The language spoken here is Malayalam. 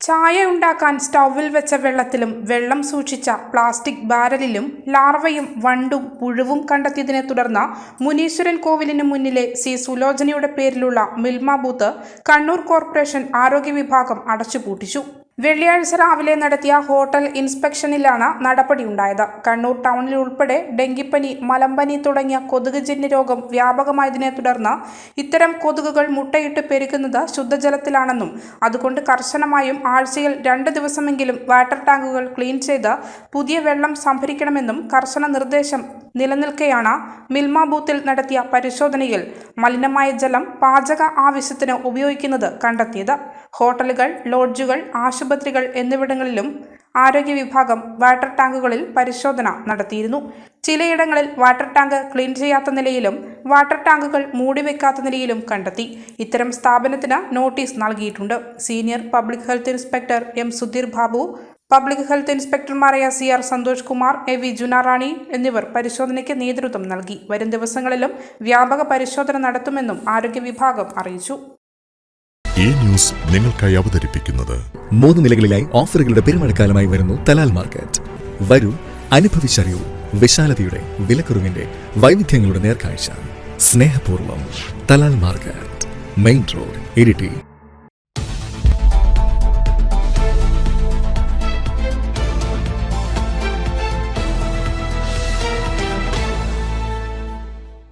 ചായ ഉണ്ടാക്കാൻ സ്റ്റൗവിൽ വെച്ച വെള്ളത്തിലും വെള്ളം സൂക്ഷിച്ച പ്ലാസ്റ്റിക് ബാരലിലും ലാർവയും വണ്ടും പുഴുവും കണ്ടെത്തിയതിനെ തുടർന്ന് മുനീശ്വരൻ കോവിലിന് മുന്നിലെ സി സുലോചനയുടെ പേരിലുള്ള മിൽമ ബൂത്ത് കണ്ണൂർ കോർപ്പറേഷൻ ആരോഗ്യ വിഭാഗം അടച്ചുപൂട്ടിച്ചു. വെള്ളിയാഴ്ച രാവിലെ നടത്തിയ ഹോട്ടൽ ഇൻസ്പെക്ഷനിലാണ് നടപടിയുണ്ടായത് കണ്ണൂർ ടൗണിൽ ഉൾപ്പെടെ ഡെങ്കിപ്പനി മലമ്പനി തുടങ്ങിയ കൊതുക് കൊതുകുജന്യ രോഗം വ്യാപകമായതിനെ തുടർന്ന് ഇത്തരം കൊതുകുകൾ മുട്ടയിട്ട് പെരുകുന്നത് ശുദ്ധജലത്തിലാണെന്നും അതുകൊണ്ട് കർശനമായും ആഴ്ചയിൽ രണ്ട് ദിവസമെങ്കിലും വാട്ടർ ടാങ്കുകൾ ക്ലീൻ ചെയ്ത് പുതിയ വെള്ളം സംഭരിക്കണമെന്നും കർശന നിർദ്ദേശം നിലനിൽക്കെയാണ് മിൽമ ബൂത്തിൽ നടത്തിയ പരിശോധനയിൽ മലിനമായ ജലം പാചക ആവശ്യത്തിന് ഉപയോഗിക്കുന്നത് കണ്ടെത്തിയത്. ഹോട്ടലുകൾ ലോഡ്ജുകൾ ആശുപത്രികൾ എന്നിവിടങ്ങളിലും ആരോഗ്യ വിഭാഗം വാട്ടർ ടാങ്കുകളിൽ പരിശോധന നടത്തിയിരുന്നു. ചിലയിടങ്ങളിൽ വാട്ടർ ടാങ്ക് ക്ലീൻ ചെയ്യാത്ത നിലയിലും വാട്ടർ ടാങ്കുകൾ മൂടിവെക്കാത്ത നിലയിലും കണ്ടെത്തി. ഇത്തരം സ്ഥാപനത്തിന് നോട്ടീസ് നൽകിയിട്ടുണ്ട്. Senior public health inspector M Sudheer Babu public health ഇൻസ്പെക്ടർമാരായ C R Santhosh Kumar A V Junarani എന്നിവർ പരിശോധനയ്ക്ക് നേതൃത്വം നൽകി. വരും ദിവസങ്ങളിലും വ്യാപക പരിശോധന നടത്തുമെന്നും ആരോഗ്യ വിഭാഗം അറിയിച്ചു. ഈ ന്യൂസ് നിങ്ങൾക്കായി അവതരിപ്പിക്കുന്നത് മൂന്ന് നിലകളിലായി ഓഫറുകളുടെ പെരുമഴക്കാലമായി വരുന്നു തലാൽ മാർക്കറ്റ്. വരൂ അനുഭവിച്ചറിയൂ. വിശാലതയുടെ വിലക്കുറവിന്റെ വൈവിധ്യങ്ങളുടെ നേർക്കാഴ്ച. സ്നേഹപൂർവം Talal market main road Iritty.